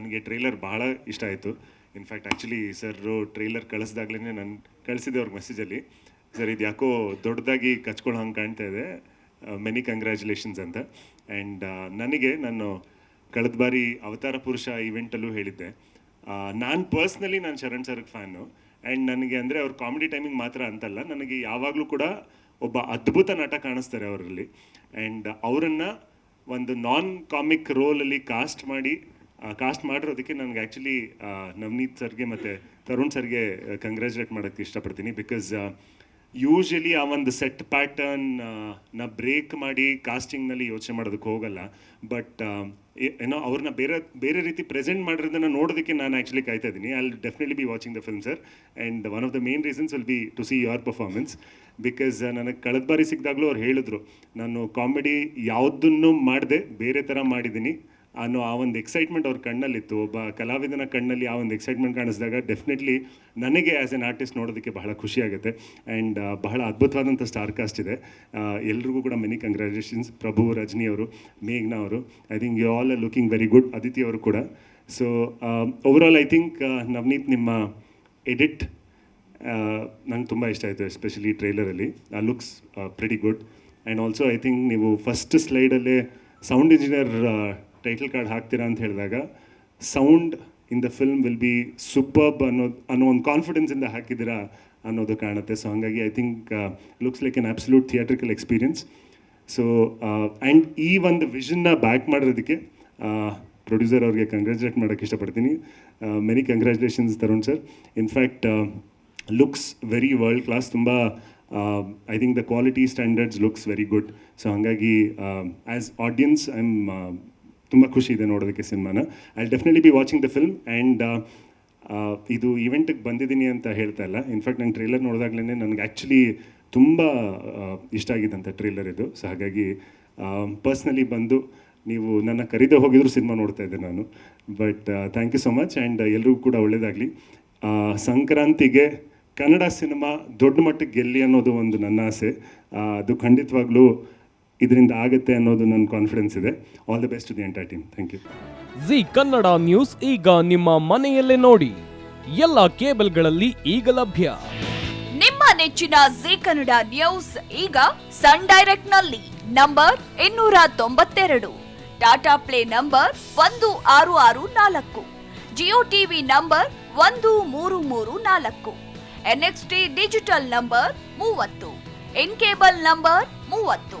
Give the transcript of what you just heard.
ನನಗೆ ಟ್ರೈಲರ್ ಬಹಳ ಇಷ್ಟ ಆಯಿತು. In fact actually sir trailer ಕಳಿಸ್ದಾಗ್ಲೇ ನಾನು ಕಳಿಸಿದ್ದೆ ಅವ್ರ ಮೆಸೇಜಲ್ಲಿ ಸರ್ ಇದು ಯಾಕೋ ದೊಡ್ಡದಾಗಿ ಕಚ್ಕೊಳ್ಳೋ ಹಂಗೆ ಕಾಣ್ತಾ ಇದೆ. ಮೆನಿ ಕಂಗ್ರ್ಯಾಚುಲೇಷನ್ಸ್ ಅಂತ. ಆ್ಯಂಡ್ ನನಗೆ ನಾನು ಕಳೆದ ಬಾರಿ ಅವತಾರ ಪುರುಷ ಈವೆಂಟಲ್ಲೂ ಹೇಳಿದ್ದೆ. ನಾನು ಪರ್ಸ್ನಲಿ ನಾನು ಶರಣ್ ಸರ್ಗೆ ಫ್ಯಾನು ಆ್ಯಂಡ್ ನನಗೆ ಅಂದರೆ ಅವ್ರ ಕಾಮಿಡಿ ಟೈಮಿಂಗ್ ಮಾತ್ರ ಅಂತಲ್ಲ. ನನಗೆ ಯಾವಾಗಲೂ ಕೂಡ ಒಬ್ಬ ಅದ್ಭುತ ನಟ ಕಾಣಿಸ್ತಾರೆ ಅವರಲ್ಲಿ. ಆ್ಯಂಡ್ ಅವರನ್ನು ಒಂದು ನಾನ್ ಕಾಮಿಕ್ ರೋಲಲ್ಲಿ ಕಾಸ್ಟ್ ಮಾಡಿ ಕಾಸ್ಟ್ ಮಾಡಿರೋದಕ್ಕೆ ನನಗೆ ಆ್ಯಕ್ಚುಲಿ ನವನೀತ್ ಸರ್ಗೆ ಮತ್ತು ತರುಣ್ ಸರ್ಗೆ ಕಂಗ್ರ್ಯಾಚುಲೇಟ್ ಮಾಡೋಕ್ಕೆ ಇಷ್ಟಪಡ್ತೀನಿ ಬಿಕಾಸ್ ಯೂಶಲಿ ಆ ಒಂದು ಸೆಟ್ ಪ್ಯಾಟರ್ನ್ನ ಬ್ರೇಕ್ ಮಾಡಿ ಕಾಸ್ಟಿಂಗ್ನಲ್ಲಿ ಯೋಚನೆ ಮಾಡೋದಕ್ಕೆ ಹೋಗಲ್ಲ. ಬಟ್ ಏನೋ ಅವ್ರನ್ನ ಬೇರೆ ಬೇರೆ ರೀತಿ ಪ್ರೆಸೆಂಟ್ ಮಾಡಿರೋದನ್ನ ನೋಡೋದಕ್ಕೆ ನಾನು ಆ್ಯಕ್ಚುಲಿ ಕಾಯ್ತಾ ಇದ್ದೀನಿ. I definitely be watching the film sir and one of the main reasons will be to see your performance because ನನಗೆ ಕಳೆದ ಬಾರಿ ಸಿಕ್ಕಿದಾಗಲೂ ಅವ್ರು ಹೇಳಿದ್ರು, ನಾನು ಕಾಮಿಡಿ ಯಾವುದನ್ನು ಮಾಡದೆ ಬೇರೆ ಥರ ಮಾಡಿದ್ದೀನಿ. ಅನ್ನೋ ಆ ಒಂದು ಎಕ್ಸೈಟ್ಮೆಂಟ್ ಅವ್ರ ಕಣ್ಣಲ್ಲಿತ್ತು. ಒಬ್ಬ ಕಲಾವಿದನ ಕಣ್ಣಲ್ಲಿ ಆ ಒಂದು ಎಕ್ಸೈಟ್ಮೆಂಟ್ ಕಾಣಿಸಿದಾಗ ಡೆಫಿನೆಟ್ಲಿ ನನಗೆ ಆ್ಯಸ್ ಎನ್ ಆರ್ಟಿಸ್ಟ್ ನೋಡೋದಕ್ಕೆ ಬಹಳ ಖುಷಿಯಾಗುತ್ತೆ. ಆ್ಯಂಡ್ ಬಹಳ ಅದ್ಭುತವಾದಂಥ ಸ್ಟಾರ್ ಕಾಸ್ಟ್ ಇದೆ. ಎಲ್ರಿಗೂ ಕೂಡ ಮೆನಿ ಕಂಗ್ರ್ಯಾಚುಲೇಷನ್ಸ್ ಪ್ರಭು, ರಜನಿ ಅವರು, ಮೇಘ್ನಾ ಅವರು. I think you all are looking very good Aditi ಅವರು ಕೂಡ. So overall I think Navaneeth ನಿಮ್ಮ ಎಡಿಟ್ ನಂಗೆ ತುಂಬ ಇಷ್ಟ ಆಯಿತು ಎಸ್ಪೆಷಲಿ ಟ್ರೈಲರಲ್ಲಿ ಆ looks pretty good and also I think ನೀವು ಫಸ್ಟ್ ಸ್ಲೈಡಲ್ಲೇ ಸೌಂಡ್ ಇಂಜಿನಿಯರ್ ಟೈಟಲ್ ಕಾರ್ಡ್ ಹಾಕ್ತೀರಾ ಅಂತ ಹೇಳಿದಾಗ sound in the film will be superb ಅನ್ನೋದು ಅನ್ನೋ ಒಂದು ಕಾನ್ಫಿಡೆನ್ಸಿಂದ ಹಾಕಿದ್ದೀರಾ ಅನ್ನೋದು ಕಾಣುತ್ತೆ. ಸೊ ಹಾಗಾಗಿ I think looks like an absolute theatrical experience so and ಈ ಒಂದು ವಿಷನ್ನ ಬ್ಯಾಕ್ ಮಾಡಿರೋದಕ್ಕೆ ಪ್ರೊಡ್ಯೂಸರ್ ಅವ್ರಿಗೆ ಕಂಗ್ರ್ಯಾಚುಲೇಟ್ ಮಾಡೋಕ್ಕೆ ಇಷ್ಟಪಡ್ತೀನಿ. Many congratulations Tarun sir in fact looks very world class ತುಂಬ I think the quality standards looks very good so ಹಾಗಾಗಿ as audience I am ತುಂಬ ಖುಷಿ ಇದೆ ನೋಡೋದಕ್ಕೆ ಸಿನಿಮಾನ. I definitely be watching the film and ಇದು ಇವೆಂಟಿಗೆ ಬಂದಿದ್ದೀನಿ ಅಂತ ಹೇಳ್ತಾ ಇಲ್ಲ. ಇನ್ಫ್ಯಾಕ್ಟ್ ನಂಗೆ ಟ್ರೇಲರ್ ನೋಡಿದಾಗಲೇ ನನಗೆ ಆ್ಯಕ್ಚುಲಿ ತುಂಬ ಇಷ್ಟ ಆಗಿದ್ದಂಥ ಟ್ರೇಲರ್ ಇದು. ಸೊ ಹಾಗಾಗಿ ಪರ್ಸ್ನಲಿ ಬಂದು ನೀವು ನನ್ನ ಕರೀದೆ ಹೋಗಿದ್ರು ಸಿನಿಮಾ ನೋಡ್ತಾ ಇದ್ದೆ ನಾನು. But thank you so much and ಎಲ್ರಿಗೂ ಕೂಡ ಒಳ್ಳೆಯದಾಗಲಿ ಸಂಕ್ರಾಂತಿಗೆ ಕನ್ನಡ ಸಿನಿಮಾ ದೊಡ್ಡ ಮಟ್ಟಕ್ಕೆ ಗೆಲ್ಲಿ ಅನ್ನೋದು ಒಂದು ನನ್ನ ಆಸೆ. ಅದು ಖಂಡಿತವಾಗ್ಲೂ ಇದರಿಂದ ಆಗುತ್ತೆ ಅನ್ನೋದು ನನ್ನ ಕಾನ್ಫಿಡೆನ್ಸ್ ಇದೆ. All the best to the entire team thank you Zee Kannada news ಈಗ ನಿಮ್ಮ ಮನೆಯಲ್ಲೇ ನೋಡಿ. ಎಲ್ಲ ಕೇಬಲ್ಗಳಲ್ಲಿ ಈಗ ಲಭ್ಯ. ನಿಮ್ಮ ನೆಚ್ಚಿನ ಜಿ ಕನ್ನಡ ನ್ಯೂಸ್ ಈಗ ಸನ್ ಡೈರೆಕ್ಟ್ನಲ್ಲಿ ನಂಬರ್ ಇನ್ನೂರ ತೊಂಬತ್ತೆರಡು. ಟಾಟಾ ಪ್ಲೇ ನಂಬರ್ ಒಂದು ಆರು ಆರು ನಾಲ್ಕು. ಜಿಯೋ ಟಿವಿ ನಂಬರ್ ಒಂದು ಮೂರು ಮೂರು ನಾಲ್ಕು. ಎನ್ಎಕ್ಸ್ಟಿ ಡಿಜಿಟಲ್ ನಂಬರ್ ಮೂವತ್ತು. ಇನ್ ಕೇಬಲ್ ನಂಬರ್ ಮೂವತ್ತು.